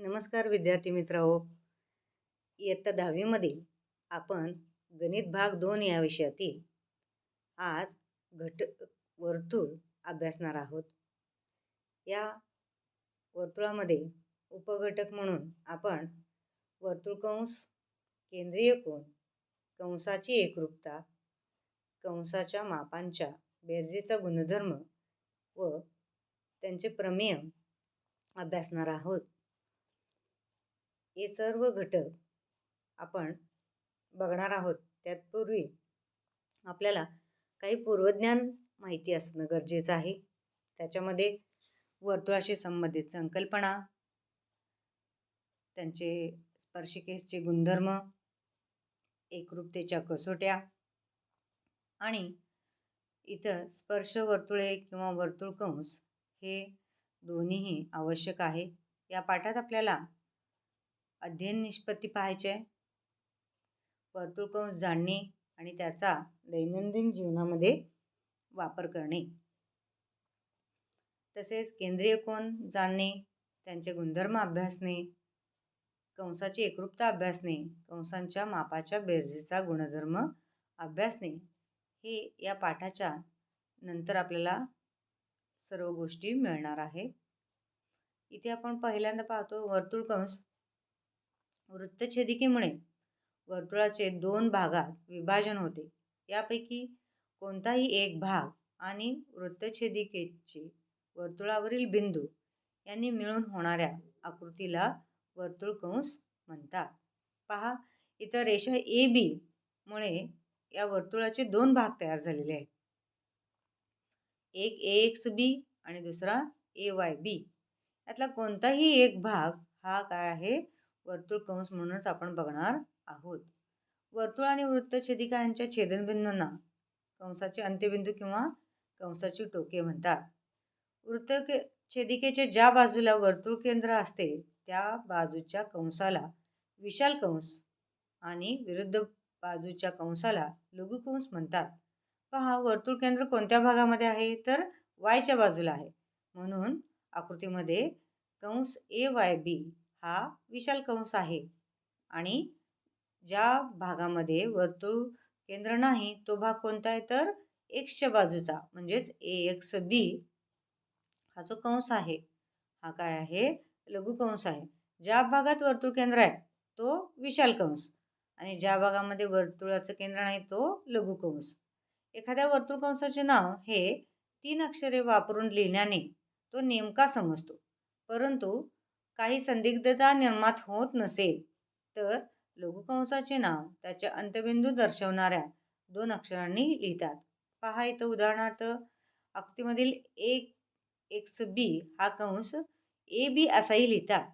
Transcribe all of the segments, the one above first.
नमस्कार विद्यार्थी मित्रांनो. इयत्ता दहावीमधील आपण गणित भाग दोन या विषयातील आज घट वर्तुळ अभ्यासणार आहोत. या वर्तुळामध्ये उपघटक म्हणून आपण वर्तुळ कंस केंद्रीय कोण कंसाची एकरूपता कंसाच्या मापांच्या बेरजेचा गुणधर्म व त्यांचे प्रमेय अभ्यासणार आहोत. हे सर्व घटक आपण बघणार आहोत. त्यापूर्वी आपल्याला काही पूर्वज्ञान माहिती असणं गरजेचं आहे. त्याच्यामध्ये वर्तुळाशी संबंधित संकल्पना त्यांचे स्पर्शिकेसचे गुणधर्म एकरूपतेच्या कसोट्या आणि इतर स्पर्श वर्तुळे किंवा वर्तुळ कंस हे दोन्हीही आवश्यक आहे. या पाठात आपल्याला अध्ययन निष्पत्ती पाहायचे. वर्तुळकंस जाणणे आणि त्याचा दैनंदिन जीवनामध्ये वापर करणे. तसेच केंद्रीय कोण जाणणे त्यांचे गुणधर्म अभ्यासणे कंसाची एकरूपता अभ्यासणे कंसांच्या मापाच्या बेरजेचा गुणधर्म अभ्यासणे हे या पाठाच्या नंतर आपल्याला सर्व गोष्टी मिळणार आहे. इथे आपण पहिल्यांदा पाहतो वर्तुळकंस वृत्तछेदिकेमुळे वर्तुळाचे दोन भागात विभाजन होते. यापैकी कोणताही एक भाग आणि वृत्तछेदिकेचे वर्तुळावरील बिंदू यांनी मिळून होणाऱ्या आकृतीला वर्तुळ कंस म्हणतात. पहा इतर रेषा ए बी मुळे या वर्तुळाचे दोन भाग तयार झालेले आहेत. एक ए एक्स बी आणि दुसरा ए वाय बी. यातला कोणताही एक भाग हा काय आहे? वर्तुळ कंस म्हणूनच आपण बघणार आहोत. वर्तुळ आणि वृत्तछेदिका यांच्या छेदनबिंदूंना कंसाचे अंत्यबिंदू किंवा कंसाची टोके म्हणतात. वृत्त छेदिकेच्या ज्या बाजूला वर्तुळ केंद्र असते त्या बाजूच्या कंसाला विशाल कंस आणि विरुद्ध बाजूच्या कंसाला लघुकंस म्हणतात. पहा वर्तुळ केंद्र कोणत्या भागामध्ये आहे? तर वायच्या बाजूला आहे. म्हणून आकृतीमध्ये कंस ए वाय बी हा विशाल कंस आहे. आणि ज्या भागामध्ये वर्तुळ केंद्र नाही तो भाग कोणता आहे? तर एक्सच्या बाजूचा म्हणजेच ए एक्स बी हा जो कंस आहे हा काय आहे? लघुकंस आहे. ज्या भागात वर्तुळ केंद्र आहे तो विशाल कंस. आणि ज्या भागामध्ये वर्तुळाचं केंद्र नाही तो लघुकंस एखाद्या वर्तुळ कंसाचे नाव हे तीन अक्षरे वापरून लिहिण्याने तो नेमका समजतो. परंतु काही संदिग्धता निर्मात होत नसेल तर लघुकंसाचे नाव त्याचे अंतबिंदू दर्शवणाऱ्या दोन अक्षरांनी लिहितात. पहा इथं उदाहरणार्थ आकृतीमधील एक एक्स बी हा कंस ए बी असाही लिहितात.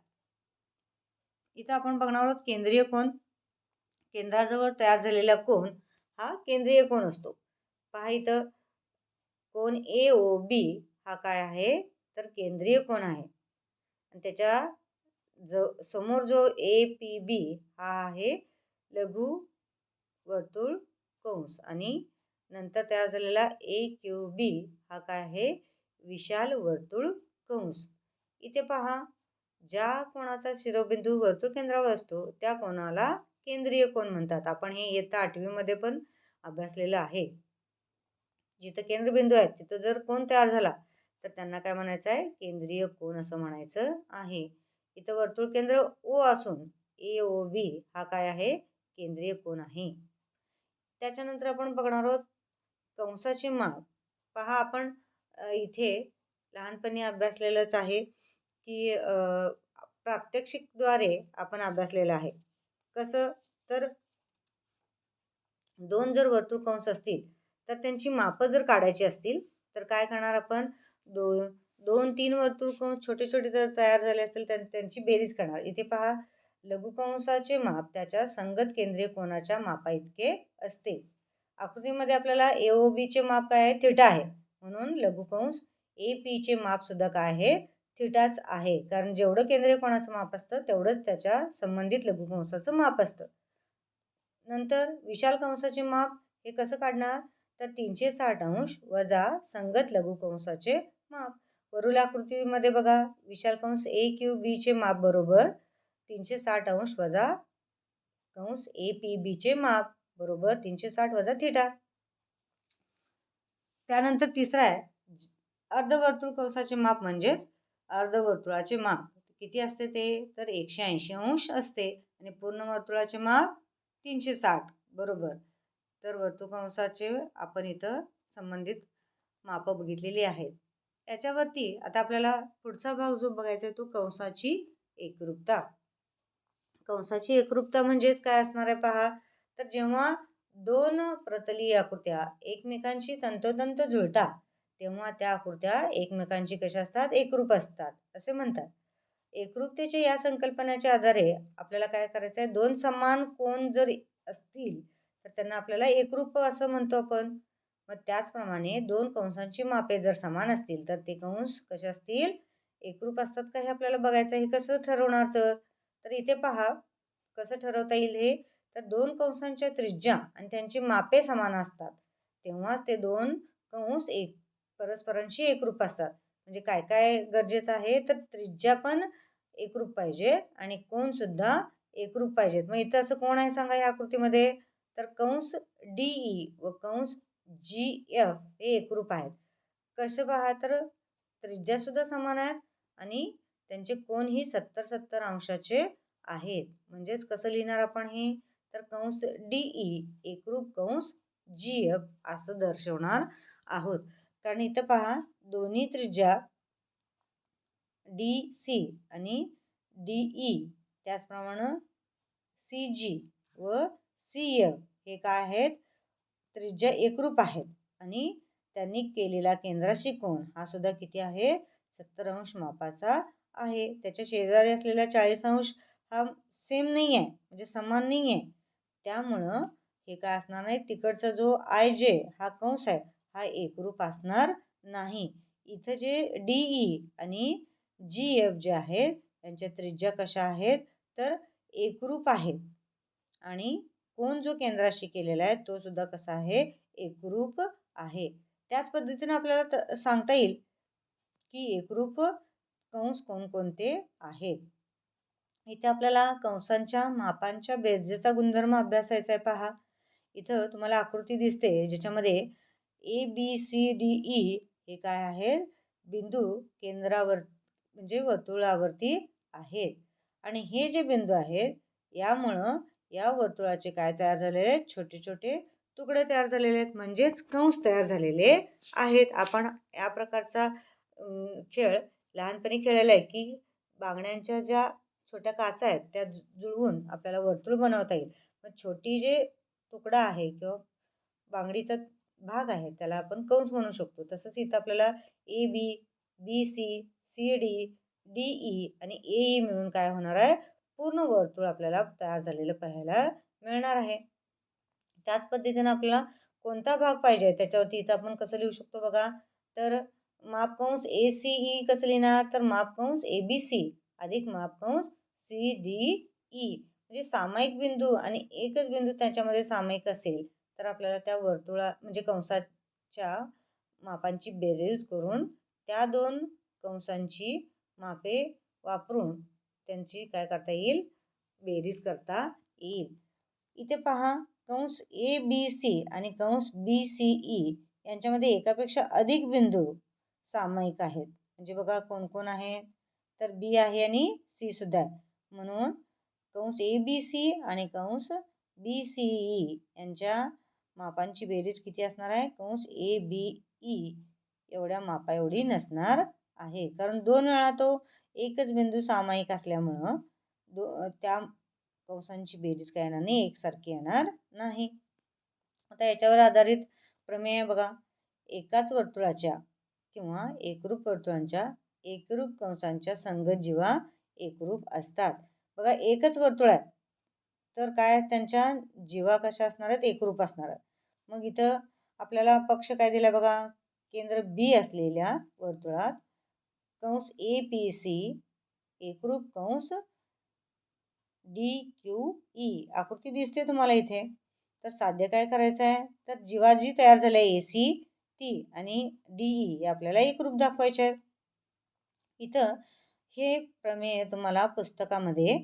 इथं आपण बघणार आहोत केंद्रीय कोण केंद्राजवळ तयार झालेला कोण हा केंद्रीय कोण असतो. पहा इथं कोण ए ओ बी हा काय आहे? तर केंद्रीय कोण आहे. त्याच्या ज समोर जो ए पी बी हा आहे लघु वर्तुळ कंस. आणि नंतर तयार झालेला ए क्यू बी हा काय आहे? विशाल वर्तुळ कंस. इथे पहा ज्या कोणाचा शिरोबिंदू वर्तुळ केंद्रावर असतो त्या कोणाला केंद्रीय कोण म्हणतात? आपण हे इयत्ता आठवीमध्ये पण अभ्यासलेलं आहे. जिथं केंद्रबिंदू आहेत तिथं जर कोण तयार झाला तर त्यांना काय म्हणायचं आहे? केंद्रीय कोण असं म्हणायचं आहे. इथं वर्तुळ केंद्र ओ असून ए ओ बी हा काय आहे? केंद्रीय कोण आहे. त्याच्यानंतर आपण बघणार आहोत कंसाची माप पहा आपण इथे लहानपणी अभ्यासलेलंच आहे की प्रात्यक्षिकद्वारे आपण अभ्यासलेलं आहे. कसं? तर दोन जर वर्तुळ कंस असतील तर त्यांची मापं जर काढायची असतील तर काय करणार आपण? दो दोन तीन वर्तुळ कंस छोटे छोटे जर तयार झाले असतील तर त्यांची बेरीज करणार. इथे पहा लघुकंसाचे माप त्याच्या संगत केंद्रीय कोणाच्या मापा इतके असते. आकृतीमध्ये आपल्याला ए ओ बीचे माप काय आहे? थिटा आहे. म्हणून लघुकंस ए पीचे माप सुद्धा काय आहे? थिटाच आहे. कारण जेवढं केंद्रीय कोणाचं माप असतं तेवढंच त्याच्या संबंधित लघुकंसाचं माप असतं. नंतर विशाल कंसाचे माप हे कसं काढणार? तर तीनशे साठ अंश वजा संगत लघुकंसाचे माप. वरील आकृतीमध्ये बघा विशाल कंस ए क्यू बीचे माप बरोबर तीनशे साठ अंश वजा कंस ए पी बीचे माप बरोबर तीनशे साठ वजा थिटा त्यानंतर तिसरा आहे अर्धवर्तुळ कंसाचे माप म्हणजेच अर्धवर्तुळाचे माप. किती असते ते? तर एकशे ऐंशी अंश असते. आणि पूर्ण वर्तुळाचे माप तीनशे साठ बरोबर. तर वर्तुळ कंसाचे आपण इथं संबंधित मापं बघितलेली आहेत. याच्यावरती आता आपल्याला पुढचा भाग जो बघायचा आहे तो कंसाची एकरूपता. कंसाची एकरूपता म्हणजेच काय असणार आहे पहा? तर जेव्हा दोन प्रतलीय आकृत्या एकमेकांशी तंतोतंत जुळतात तेव्हा त्या आकृत्या एकमेकांची कशा असतात? एकरूप असतात असे म्हणतात. एकरूपतेच्या या संकल्पनेच्या आधारे आपल्याला काय करायचं आहे? दोन समान कोण जर असतील तर त्यांना आपल्याला एकरूप असं म्हणतो आपण. मग त्याचप्रमाणे दोन कंसांची मापे जर समान असतील तर ते कंस कसे असतील? एकरूप असतात का हे आपल्याला बघायचं हे कसं ठरवणार तर? तर इथे पहा कसं ठरवता येईल हे? तर दोन कंसांच्या त्रिज्या आणि त्यांची मापे समान असतात. तेव्हाच ते दोन कंस एक परस्परांशी एकरूप असतात. म्हणजे काय काय गरजेचं आहे? तर त्रिज्या पण एकरूप पाहिजे आणि कोण सुद्धा एकरूप पाहिजेत. मग इथं असं कोण आहे सांगा या आकृतीमध्ये? तर कंस डी ई व कंस जी एफ हे एकरूप आहेत. कसं पहा तर त्रिज्यासुद्धा समान आहेत आणि त्यांचे कोणही सत्तर सत्तर अंशाचे आहेत. म्हणजेच कसं लिहिणार आपण हे? तर कंस डी ई एकरूप कंस जी एफ असं दर्शवणार आहोत. कारण इथं पहा दोन्ही त्रिज्या डी सी आणि डी ई त्याचप्रमाणे सी जी व सी एफ हे काय आहेत? त्रिज्या एकरूप आहेत. आणि त्यांनी केलेला केंद्राशी कोण हा सुद्धा किती आहे? सत्तर अंश मापाचा आहे. त्याच्या शेजारी असलेला चाळीस अंश हा सेम नाही आहे. म्हणजे समान नाही आहे. त्यामुळं हे काय असणार नाही? तिकडचा जो आय जे हा कंस आहे हा एकरूप असणार नाही. इथं जे डी ई आणि जी एफ जे आहेत त्यांच्या त्रिज्या कशा आहेत? तर एकरूप आहेत. आणि कोण जो केंद्राशी केलेला आहे तो सुद्धा कसा आहे एकरूप आहे. त्याच पद्धतीने आपल्याला त सांगता येईल की एकरूप कंस कोणकोणते आहेत. इथे आपल्याला कंसांच्या मापांच्या बेरजेचा गुणधर्म अभ्यासायचा आहे पहा. इथं तुम्हाला आकृती दिसते ज्याच्यामध्ये A B C D E हे काय आहेत? बिंदू केंद्रावर म्हणजे वर्तुळावरती आहेत. आणि हे जे बिंदू आहेत यामुळं या वर्तुळाचे काय तयार झालेले आहेत? छोटे छोटे तुकडे तयार झालेले आहेत. म्हणजेच कंस तयार झालेले आहेत. आपण या प्रकारचा खेळ लहानपणी खेळलेला आहे की बांगड्यांच्या ज्या छोट्या काचा आहेत त्या जुळवून आपल्याला वर्तुळ बनवता येईल. पण छोटी जे तुकडा आहे किंवा बांगडीचा भाग आहे त्याला आपण कंस म्हणू शकतो. तसंच इथं आपल्याला A B B C C D D E आणि ए ई मिळून काय होणार आहे? पूर्ण वर्तुळ आपल्याला तयार झालेलं पाहायला मिळणार आहे. त्याच पद्धतीनं आपल्याला कोणता भाग पाहिजे? त्याच्यावरती इथं आपण कसं लिहू शकतो बघा? तर मापकंस ए सी ई कसं लिहिणार? तर मापकंस ए बी सी. अधिक मापकंस सी डी ई. म्हणजे सामायिक बिंदू आणि एकच बिंदू त्याच्यामध्ये सामायिक असेल तर आपल्याला त्या वर्तुळा म्हणजे कंसाच्या मापांची बेरीज करून त्या दोन कंसांची मापे वापरून त्यांची काय करता येईल? बेरीज करता येईल. इथे पहा कंस ए बी सी आणि कंस बी सी ई यांच्यामध्ये एकापेक्षा अधिक बिंदू सामायिक आहेत. म्हणजे बघा कोण कोण आहे? तर बी आहे आणि सी सुद्धा आहे. म्हणून कंस ए बी सी आणि कंस बी सी ई यांच्या मापांची बेरीज किती असणार आहे? कंस ए बी ई एवढ्या मापा एवढी नसणार आहे. कारण दोन वेळा तो एकच बिंदू सामायिक असल्यामुळं दो त्या कंसांची बेरीज काय येणार नाही एकसारखी येणार नाही. आता याच्यावर आधारित प्रमेय बघा. एकाच वर्तुळाच्या किंवा एकरूप वर्तुळांच्या एकरूप कंसांच्या संगत जीवा एकरूप असतात. बघा एकच वर्तुळ आहे. तर काय त्यांच्या जीवा कशा असणार आहेत? एकरूप असणार आहेत. मग इथं आपल्याला पक्ष काय दिला बघा? केंद्र बी असलेल्या वर्तुळात कंस ए पी सी एकरूप कंस डी क्यू ई. आकृती दिसते तुम्हाला इथे. तर साध्य काय करायचं आहे? तर जीवा जी तयार झाली आहे. ए सी ती आणि डी ई हे आपल्याला एकरूप दाखवायचे आहेत. इथं हे प्रमेय तुम्हाला पुस्तकामध्ये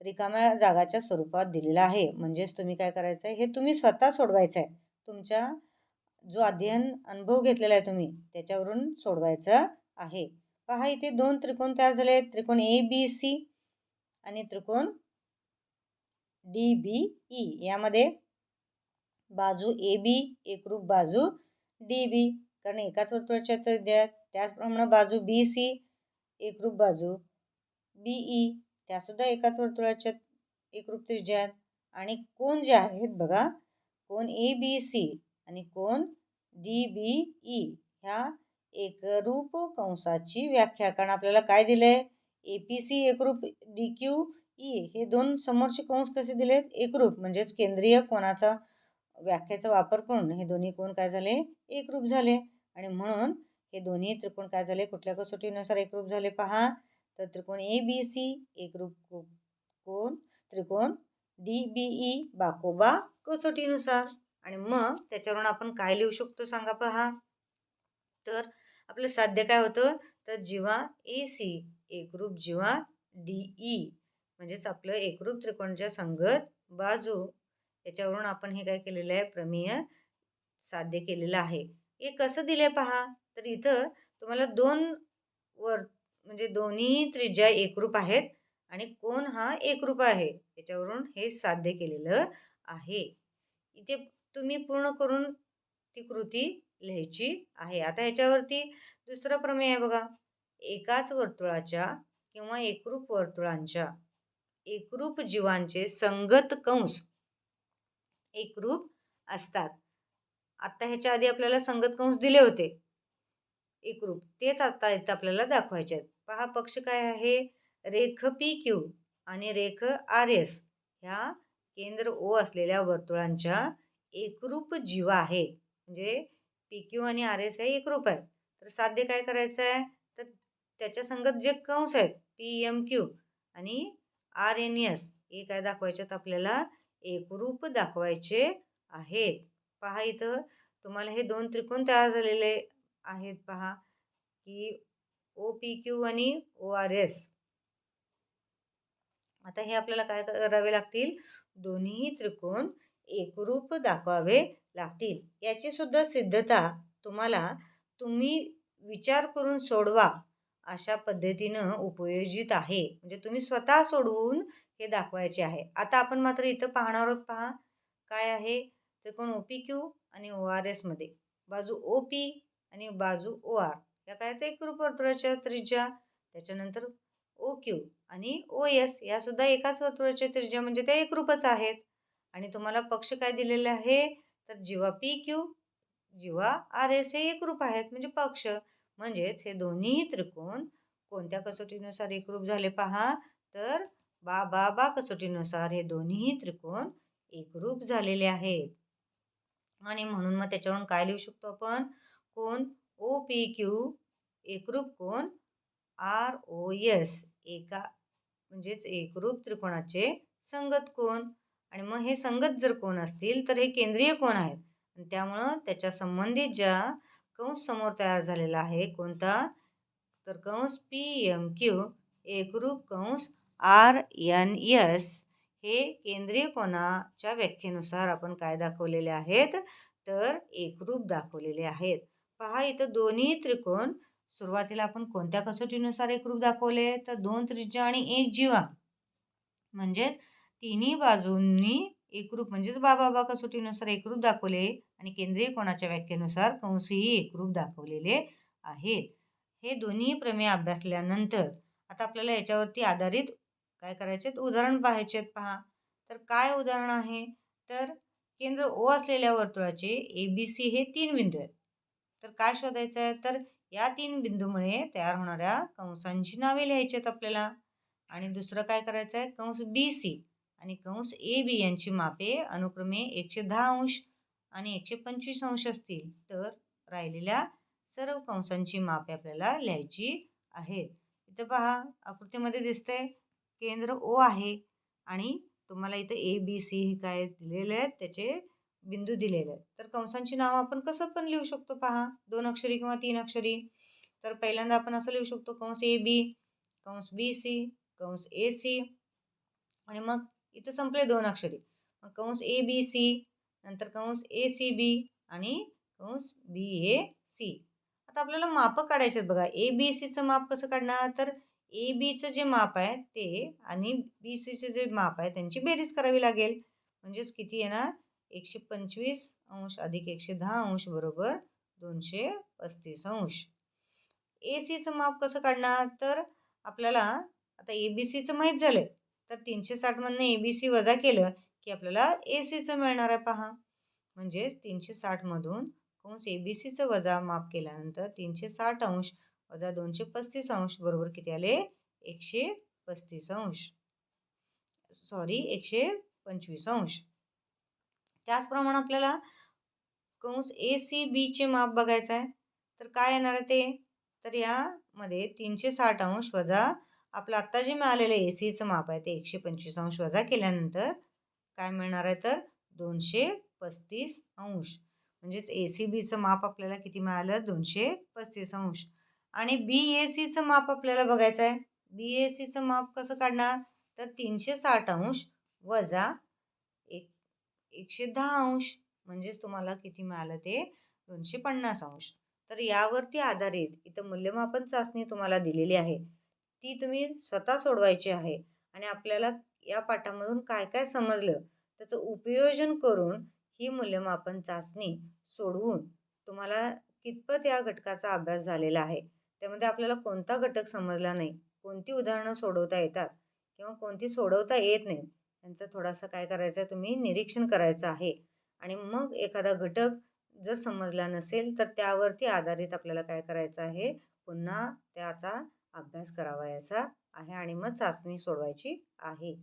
रिकाम्या जागाच्या स्वरूपात दिलेलं आहे. म्हणजेच तुम्ही काय करायचं आहे? हे तुम्ही स्वतः सोडवायचं आहे. तुमच्या जो अध्ययन अनुभव घेतलेला आहे तुम्ही त्याच्यावरून सोडवायचं आहे. पहा इथे दोन त्रिकोण तयार झाले आहेत. त्रिकोण ए बी सी आणि त्रिकोण डी बी ई यामध्ये बाजू ए बी एकरूप बाजू डी बी कारण एकाच वर्तुळाच्या त्रिज्या त्याचप्रमाणे बाजू बी सी एकरूप बाजू बी ई e. त्यासुद्धा एकाच वर्तुळाच्या एकरूप त्रिज्यात आणि कोण जे आहेत बघा कोण ए बी सी आणि कोण डी बी ई ह्या एकरूप कंसाची व्याख्या. कारण आपल्याला काय दिलं आहे ए पी सी एकरूप डी क्यू ई हे दोन समोरचे कंस कसे दिलेत? एकरूप म्हणजेच केंद्रीय कोणाचा व्याख्याचा वापर करून हे दोन्ही कोण काय झाले? एकरूप झाले. आणि म्हणून हे दोन्ही त्रिकोण काय झाले? कुठल्या कसोटीनुसार एकरूप झाले? पहा. तर त्रिकोण ए बी सी एकरूप कोण त्रिकोण डी बी ई बाकोबा कसोटीनुसार. आणि मग त्याच्यावरून आपण काय लिहू शकतो? सांगा पहा. तर आपलं साध्य काय होतं? तर जीवा ए सी एकरूप जीवा डी ई म्हणजेच आपलं एकरूप त्रिकोणच्या संगत बाजू. याच्यावरून आपण हे काय केलेलं आहे? प्रमेय साध्य केलेलं आहे. हे कसं दिलं आहे पहा? तर इथं तुम्हाला दोन वर म्हणजे दोन्ही त्रिज्या एकरूप आहेत आणि कोण हा एकरूप आहे. याच्यावरून हे साध्य केलेलं आहे. इथे तुम्ही पूर्ण करून ती कृती लिहायची आहे. आता ह्याच्यावरती दुसरं प्रमेय आहे बघा. एकाच वर्तुळाच्या किंवा एकरूप वर्तुळांच्या एकरूप जीवांचे संगत कंस एकरूप असतात. आता ह्याच्या आधी आपल्याला संगत कंस दिले होते. एकरूप. तेच आता इथं आपल्याला दाखवायचे आहेत. पहा पक्ष काय आहे? रेख पी क्यू आणि रेख आर एस ह्या केंद्र ओ असलेल्या वर्तुळांच्या एकरूप जीवा आहेत. म्हणजे पी क्यू आणि आर एस हे एकरूप आहे. तर साध्य काय करायचं आहे? तर त्याच्या संगत जे कंस आहेत पी एम क्यू आणि आर एन एस हे काय दाखवायचे तर आपल्याला एकरूप दाखवायचे आहेत. पहा इथं तुम्हाला हे दोन त्रिकोण तयार झालेले आहेत पहा की ओ पी क्यू आणि ओ आर एस. आता हे आपल्याला काय करावे लागतील? दोन्ही त्रिकोण एकरूप दाखवावे लागतील. याची सुद्धा सिद्धता तुम्हाला तुम्ही विचार करून सोडवा अशा पद्धतीनं उपयोजित आहे. म्हणजे तुम्ही स्वतः सोडवून हे दाखवायचे आहे. आता आपण मात्र इथं पाहणार आहोत पहा. काय आहे? तर कोण ओ पी क्यू आणि ओ आर एसमध्ये बाजू ओ पी आणि बाजू ओ आर या काय तर एकरूप वर्तुळाच्या त्रिज्या त्याच्यानंतर ओ क्यू आणि ओ एस यासुद्धा एकाच वर्तुळाच्या त्रिज्या म्हणजे त्या एकरूपच आहेत. आणि तुम्हाला पक्ष काय दिलेले आहे? तर जीवा पी क्यू जीवा आर एस हे एकरूप आहेत म्हणजे पक्ष. म्हणजेच हे दोन्ही त्रिकोण कोणत्या कसोटीनुसार एकरूप झाले पहा? तर बा बा बा कसोटीनुसार हे दोन्ही त्रिकोण एकरूप झालेले आहेत. आणि म्हणून मग त्याच्यावरून काय लिहू शकतो आपण? कोण? ओ पी क्यू एकरूप कोण? आर ओ एस एका म्हणजेच एकरूप त्रिकोणाचे संगत कोण? आणि मग हे संगत जर कोण असतील तर हे केंद्रीय कोण आहेत? आणि त्यामुळं त्याच्या संबंधित ज्या कंस समोर तयार झालेला आहे कोणता? तर कंस पी एम क्यू एकरूप कंस आर एन एस हे केंद्रीय कोणाच्या व्याख्येनुसार आपण काय दाखवलेले आहेत? तर एकरूप दाखवलेले आहेत. पहा इथं दोन्ही त्रिकोण सुरुवातीला आपण कोणत्या कसोटीनुसार एकरूप दाखवले? तर दोन त्रिज्या आणि एक जीवा. म्हणजेच तिन्ही बाजूंनी एकरूप म्हणजेच बाबा बा कसोटीनुसार एकरूप दाखवले आणि केंद्रीय कोणाच्या व्याख्येनुसार कंसही एकरूप दाखवलेले आहेत. हे दोन्ही प्रमेय अभ्यासल्यानंतर आता आपल्याला याच्यावरती आधारित काय करायचे उदाहरण पाहायचे आहेत पहा. तर काय उदाहरण आहे? तर केंद्र ओ असलेल्या वर्तुळाचे ए बी सी हे तीन बिंदू आहेत. तर काय शोधायचं आहे? तर या तीन बिंदूमुळे तयार होणाऱ्या कंसांची नावे लिहायची आहेत आपल्याला. आणि दुसरं काय करायचं आहे? कंस बी सी आणि कंस ए बी यांची मापे अनुक्रमे एकशे दहा अंश आणि एकशे पंचवीस अंश असतील तर राहिलेल्या सर्व कंसांची मापे आपल्याला लिहायची आहेत. इथं पहा आकृतीमध्ये दिसतंय केंद्र ओ आहे आणि तुम्हाला इथं ए बी सी काय दिलेले आहेत त्याचे बिंदू दिलेले आहेत. तर कंसांची नावं आपण कसं पण लिहू शकतो पहा दोन अक्षरी किंवा तीन अक्षरी. तर पहिल्यांदा आपण असं लिहू शकतो कंस ए बी कंस बी सी कंस ए सी आणि मग इथं संपले दोन अक्षरे. मग कंस ए बी सी नंतर कंस ए सी बी आणि कंस बी ए सी. आता आपल्याला मापं काढायचे आहेत बघा. ए बी सीचं माप कसं काढणार? तर ए बीचं जे माप आहे ते आणि बी सीचे जे माप आहे त्यांची बेरीज करावी लागेल. म्हणजेच किती येणार? एकशे पंचवीस अंश अधिक एकशे दहा अंश बरोबर दोनशे पस्तीस अंश. ए सीचं माप कसं काढणार? तर आपल्याला आता ए बी सीचं माहीत झालं आहे तर तीनशे साठमधनं ए बी सी वजा केलं की आपल्याला ए सीचं मिळणार आहे पहा. म्हणजेच तीनशे साठमधून कंस ए बी सीचं वजा माप केल्यानंतर तीनशे साठ अंश वजा दोनशे पस्तीस अंश बरोबर किती आले? एकशे पस्तीस अंश. सॉरी एकशे पंचवीस अंश. त्याचप्रमाणे आपल्याला कंस ए सी बीचे माप बघायचं आहे. तर काय येणार आहे ते? तर यामध्ये तीनशे साठ अंश वजा आपलं आत्ता जे मिळालेलं ए सीचं माप आहे ते एकशे पंचवीस अंश वजा केल्यानंतर काय मिळणार आहे तर? दोनशे पस्तीस अंश. म्हणजेच ए सी बीचं माप आपल्याला किती मिळालं? दोनशे पस्तीस अंश. आणि बी ए सीचं माप आपल्याला बघायचं आहे. बी ए सीचं माप कसं काढणार? तर तीनशे साठ अंश वजा एक एकशे दहा अंश. म्हणजेच तुम्हाला किती मिळालं ते? दोनशे पन्नास अंश. तर यावरती आधारित इथं मूल्यमापन चाचणी तुम्हाला दिलेली आहे. ती तुम्ही स्वतः सोडवायची आहे. आणि आपल्याला या पाठामधून काय काय समजलं त्याचं उपयोजन करून ही मूल्यमापन चाचणी सोडवून तुम्हाला कितपत या घटकाचा अभ्यास झालेला आहे. त्यामध्ये आपल्याला कोणता घटक समजला नाही कोणती उदाहरणं सोडवता येतात किंवा कोणती सोडवता येत नाहीत त्यांचं थोडासा काय करायचं आहे तुम्ही निरीक्षण करायचं आहे. आणि मग एखादा घटक जर समजला नसेल तर त्यावरती आधारित आपल्याला काय करायचं आहे पुन्हा त्याचा अभ्यास करावयाचा आहे आणि मग चाचणी सोडवायची आहे.